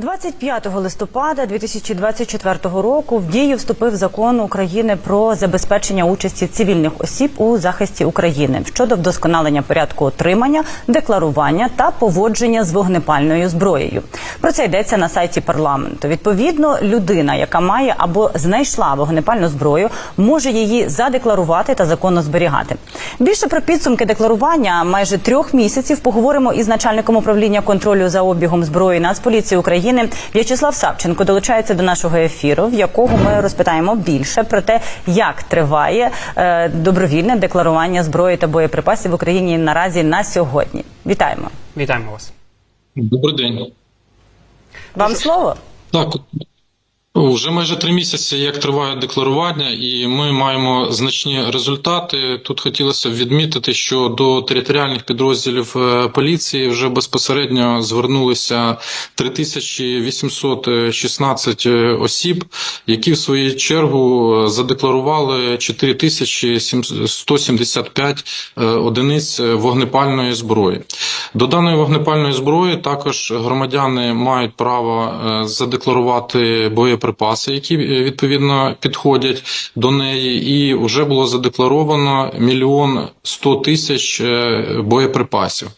25 листопада 2024 року в дію вступив закон України про забезпечення участі цивільних осіб у захисті України щодо вдосконалення порядку отримання, декларування та поводження з вогнепальною зброєю. Про це йдеться на сайті парламенту. Відповідно, людина, яка має або знайшла вогнепальну зброю, може її задекларувати та законно зберігати. Більше про підсумки декларування майже трьох місяців поговоримо із начальником управління контролю за обігом зброї Нацполіції України В'ячеслав Савченко долучається до нашого ефіру, в якого ми розпитаємо більше про те, як триває е, добровільне декларування зброї та боєприпасів в Україні наразі на сьогодні. Вітаємо Вітаємо вас. Добрий день. вам слово. Так, вже майже три місяці, як триває декларування, і ми маємо значні результати. Тут хотілося б відмітити, що до територіальних підрозділів е, поліції вже безпосередньо звернулися 3816 осіб, які в свою чергу задекларували 4175 е, одиниць вогнепальної зброї. До даної вогнепальної зброї також громадяни мають право е, задекларувати боєприпаси, які е, відповідно підходять до неї, і вже було задекларовано мільйон сто тисяч е, боєприпасів.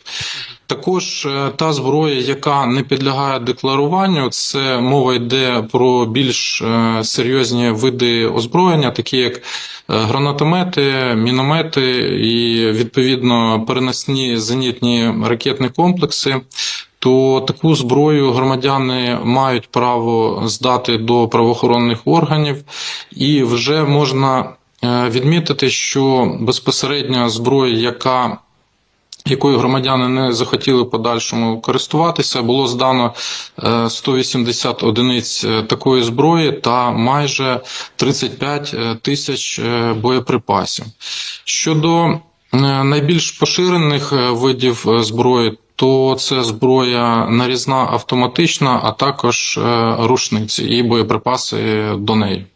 Також е, та зброя, яка не підлягає декларуванню, це мова йде про більш серйозні види озброєння, такі як гранатомети, міномети і відповідно переносні зенітні ракетні комплекси. То таку зброю громадяни мають право здати до правоохоронних органів, і вже можна е, відмітити, що безпосередньо зброя, яка якою громадяни не захотіли подальшому користуватися, було здано е, 180 одиниць е, такої зброї та майже 35 тисяч е, боєприпасів. Щодо е, найбільш поширених е, видів е, зброї, то це зброя нарізна автоматична, а також е, рушниці і боєприпаси до неї.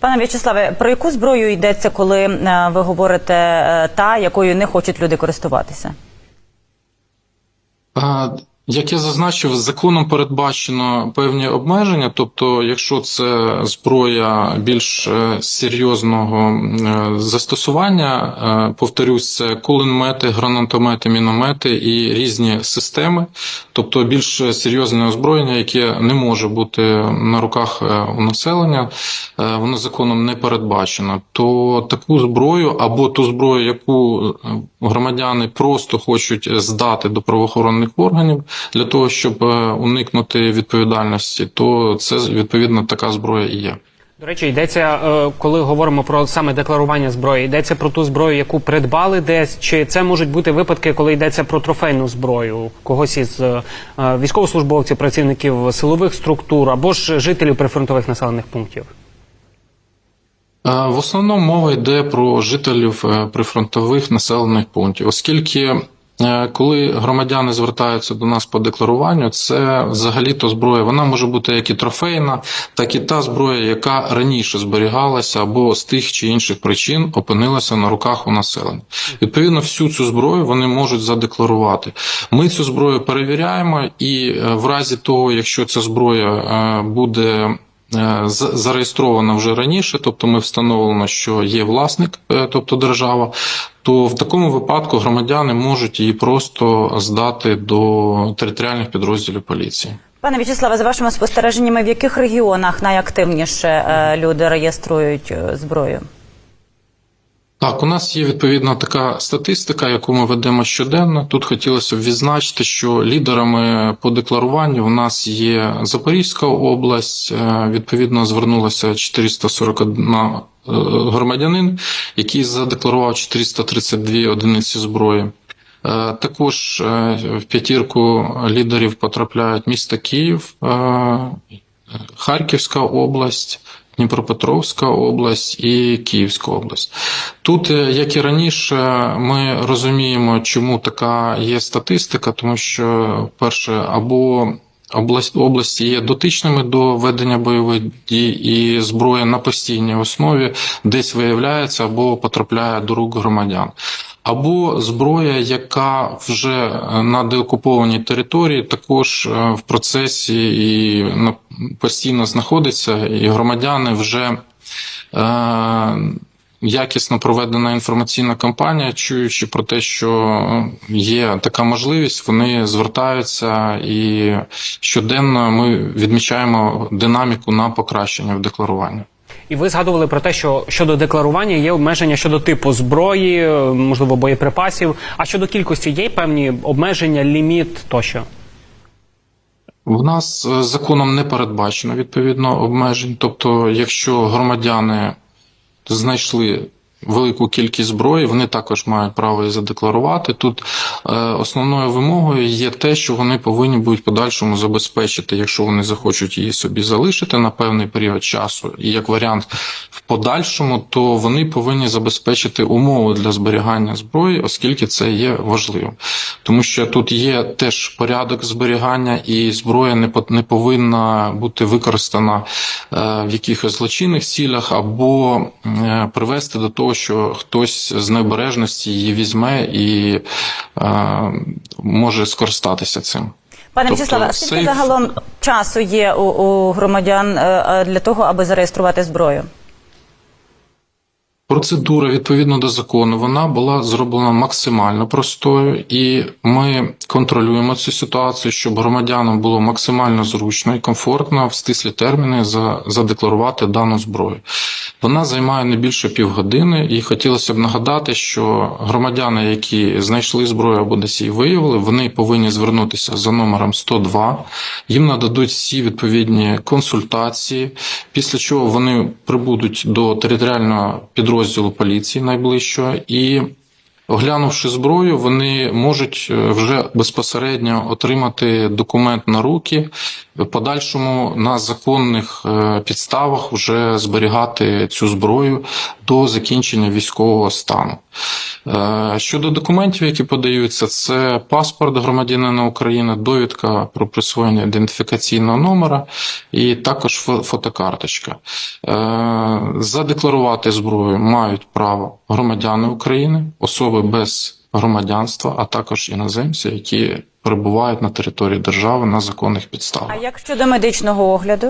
Пане В'ячеславе, про яку зброю йдеться, коли е, ви говорите е, та, якою не хочуть люди користуватися? А, Як я зазначив, законом передбачено певні обмеження. Тобто, якщо це зброя більш е, серйозного е, застосування, е, повторюсь, це кулемети, гранатомети, міномети і різні системи, тобто більш серйозне озброєння, яке не може бути на руках у населення, воно законом не передбачено. То таку зброю або ту зброю, яку громадяни просто хочуть здати до правоохоронних органів для того, щоб е, уникнути відповідальності, то це відповідно така зброя і є. До речі, йдеться, е, коли говоримо про саме декларування зброї, йдеться про ту зброю, яку придбали десь, чи це можуть бути випадки, коли йдеться про трофейну зброю когось із е, військовослужбовців, працівників силових структур або ж жителів прифронтових населених пунктів? В основному мова йде про жителів прифронтових населених пунктів, оскільки коли громадяни звертаються до нас по декларуванню, це взагалі-то зброя. Вона може бути як і трофейна, так і та зброя, яка раніше зберігалася або з тих чи інших причин опинилася на руках у населення. Відповідно, всю цю зброю вони можуть задекларувати. Ми цю зброю перевіряємо, і е, в разі того, якщо ця зброя е, буде е, зареєстрована вже раніше, тобто ми встановлено, що є власник, е, тобто держава, то в такому випадку громадяни можуть її просто здати до територіальних підрозділів поліції. Пане В'ячеславе, за вашими спостереженнями, в яких регіонах найактивніше е, люди реєструють е, зброю? Так, у нас є відповідна така статистика, яку ми ведемо щоденно. Тут хотілося б відзначити, що лідерами по декларуванню у нас є Запорізька область. е, Відповідно, звернулося 441 е, громадянин, який задекларував 432 одиниці зброї. Е, Також в п'ятірку лідерів потрапляють місто Київ, Харківська область, Дніпропетровська область і Київська область. Тут, е, як і раніше, ми розуміємо, чому така є статистика, тому що, перше, або області є дотичними до ведення бойових дій, і зброя на постійній основі десь виявляється або потрапляє до рук громадян. Або зброя, яка вже на деокупованій території також е, в процесі і постійно знаходиться, і громадяни вже е, якісно проведена інформаційна кампанія, чуючи про те, що є така можливість, вони звертаються і щоденно ми відмічаємо динаміку на покращення в декларуванні. І ви згадували про те, що щодо декларування є обмеження щодо типу зброї, можливо, боєприпасів. А щодо кількості є певні обмеження, ліміт тощо. В нас е, законом не передбачено відповідно обмежень. Тобто, якщо громадяни знайшли велику кількість зброї, вони також мають право її задекларувати. Тут е, основною вимогою є те, що вони повинні будуть подальшому забезпечити, якщо вони захочуть її собі залишити на певний період часу, і як варіант в подальшому, то вони повинні забезпечити умови для зберігання зброї, оскільки це є важливим. Тому що тут є теж порядок зберігання, і зброя не не повинна бути використана е, в якихось злочинних цілях або е, привести до того, що хтось з необережності її візьме і е, може скористатися цим. Пане Тобто Мчиславе, а скільки сейф- загалом часу є у, у громадян е, е, для того, аби зареєструвати зброю? Процедура відповідно до закону вона була зроблена максимально простою, і ми контролюємо цю ситуацію, щоб громадянам було максимально зручно і комфортно в стислі терміни задекларувати дану зброю. Вона займає не більше півгодини, і хотілося б нагадати, що громадяни, які знайшли зброю або десь її виявили, вони повинні звернутися за номером 102. Їм нададуть всі відповідні консультації, після чого вони прибудуть до територіального підрозділу поліції найближчого і. Оглянувши зброю, вони можуть е, вже безпосередньо отримати документ на руки, подальшому на законних е, підставах вже зберігати цю зброю до закінчення військового стану. Е, Щодо документів, які подаються, це паспорт громадянина України, довідка про присвоєння ідентифікаційного номера і також фо- фотокарточка. Е, Задекларувати зброю мають право громадяни України, особи без громадянства, а також іноземці, які перебувають на території держави на законних підставах. А як щодо медичного огляду?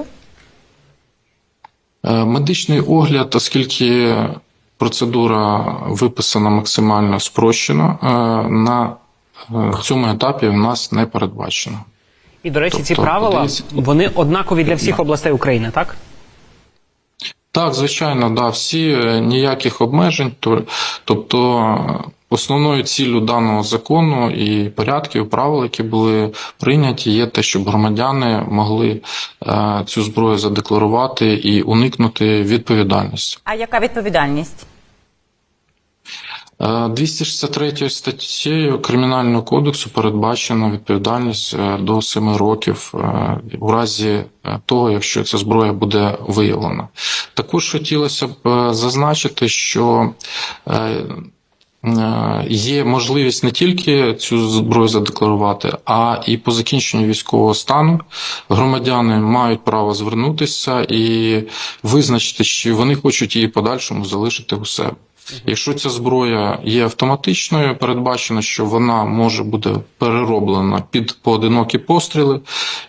Е, Медичний огляд, оскільки процедура виписана максимально спрощено, е, на е, цьому етапі в нас не передбачено. І до речі, ці Тобто, правила вони однакові для всіх областей України, так? Так, звичайно, да, всі ніяких обмежень. Тобто основною ціллю даного закону і порядків, правил, які були прийняті, є те, щоб громадяни могли е, цю зброю задекларувати і уникнути відповідальності. А яка відповідальність? Е, 263 статтею Кримінального кодексу передбачена відповідальність е, до 7 років е, у разі е, того, якщо ця зброя буде виявлена. Також хотілося б е, зазначити, що е, е, є можливість не тільки цю зброю задекларувати, а і по закінченню військового стану громадяни мають право звернутися і визначити, чи вони хочуть її подальшому залишити у себе. Якщо ця зброя є автоматичною, передбачено, що вона може бути перероблена під поодинокі постріли.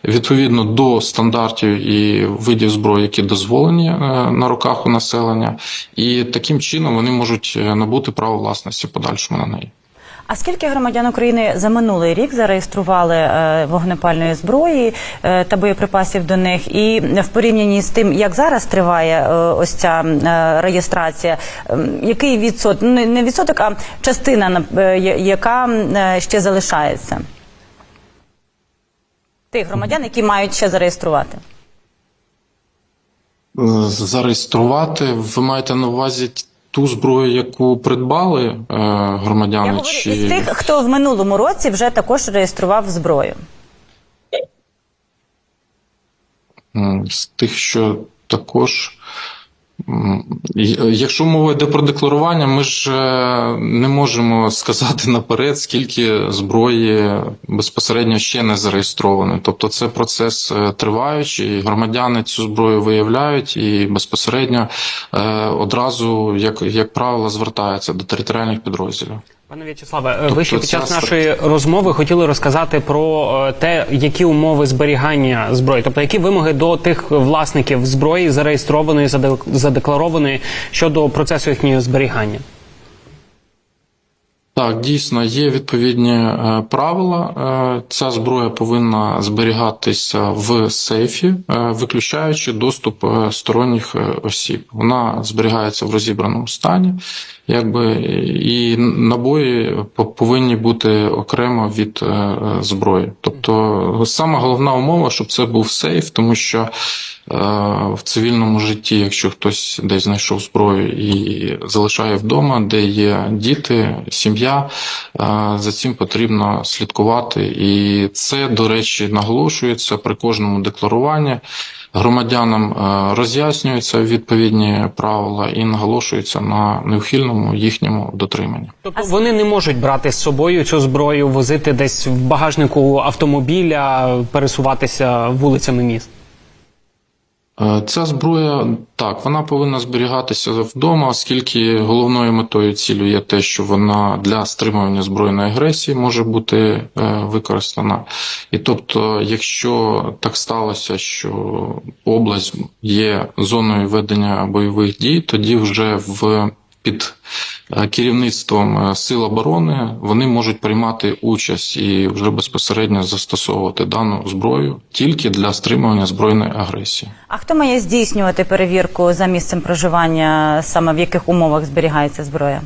Відповідно до стандартів і видів зброї, які дозволені е, на руках у населення, і таким чином вони можуть е, набути право власності подальшому на неї. А скільки громадян України за минулий рік зареєстрували е, вогнепальної зброї е, та боєприпасів до них? І в порівнянні з тим, як зараз триває е, ось ця реєстрація, який відсоток, ну, не- відсоток, а частина, яка ще залишається? Тих громадян, які мають ще зареєструвати. Зареєструвати ви маєте на увазі ту зброю, яку придбали е, громадяни? Я говорю чи... із тих, хто в минулому році вже також реєстрував зброю. З тих, що також. Якщо мова йде про декларування, ми ж е, не можемо сказати наперед, скільки зброї безпосередньо ще не зареєстровано. Тобто це процес е, триваючий, громадяни цю зброю виявляють і безпосередньо е, одразу, як, як правило, звертаються до територіальних підрозділів. Пане В'ячеславе, е, ви ще Тобто під час нашої розмови хотіли розказати про е, те, які умови зберігання зброї, тобто які вимоги до тих власників зброї зареєстрованої, заде- задекларованої щодо процесу їхнього зберігання. Так, дійсно, є відповідні е, правила. Е, Ця зброя повинна зберігатися в сейфі, е, виключаючи доступ сторонніх осіб. Вона зберігається в розібраному стані, якби і набої повинні бути окремо від зброї. Тобто, сама головна умова, щоб це був сейф, тому що е, в цивільному житті, якщо хтось десь знайшов зброю і залишає вдома, де є діти, сім'я, е, за цим потрібно слідкувати. І це, до речі, наголошується при кожному декларуванні. Громадянам е, роз'яснюються відповідні правила і наголошуються на неухильному їхньому дотриманні. Тобто вони не можуть брати з собою цю зброю, возити десь в багажнику автомобіля, пересуватися вулицями міст. Е, Ця зброя так, вона повинна зберігатися вдома, оскільки головною метою цілю є те, що вона для стримування збройної агресії може бути е, використана. І тобто, якщо так сталося, що область є зоною ведення бойових дій, тоді вже в під е, керівництвом е, сил оборони вони можуть приймати участь і вже безпосередньо застосовувати дану зброю тільки для стримування збройної агресії. А хто має здійснювати перевірку за місцем проживання, саме в яких умовах зберігається зброя?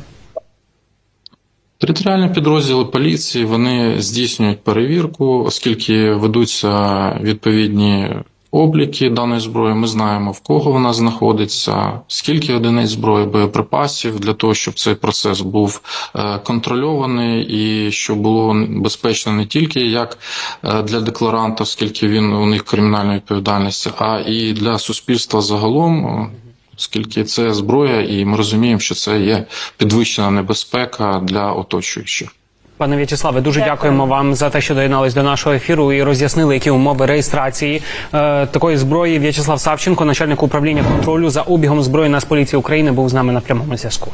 Територіальні підрозділи поліції вони здійснюють перевірку, оскільки ведуться відповідні обліки даної зброї. Ми знаємо в кого вона знаходиться, скільки одиниць зброї, боєприпасів для того, щоб цей процес був е, контрольований і щоб було безпечно не тільки як е, для декларанта, оскільки він у них кримінальна відповідальність, а і для суспільства загалом. е, Оскільки це зброя, і ми розуміємо, що це є підвищена небезпека для оточуючих. Пане В'ячеславе, дуже Дякую. дякуємо вам за те, що доєднались до нашого ефіру і роз'яснили, які умови реєстрації е, такої зброї. В'ячеслав Савченко, начальник управління контролю за обігом зброї Нацполіції України, був з нами на прямому зв'язку.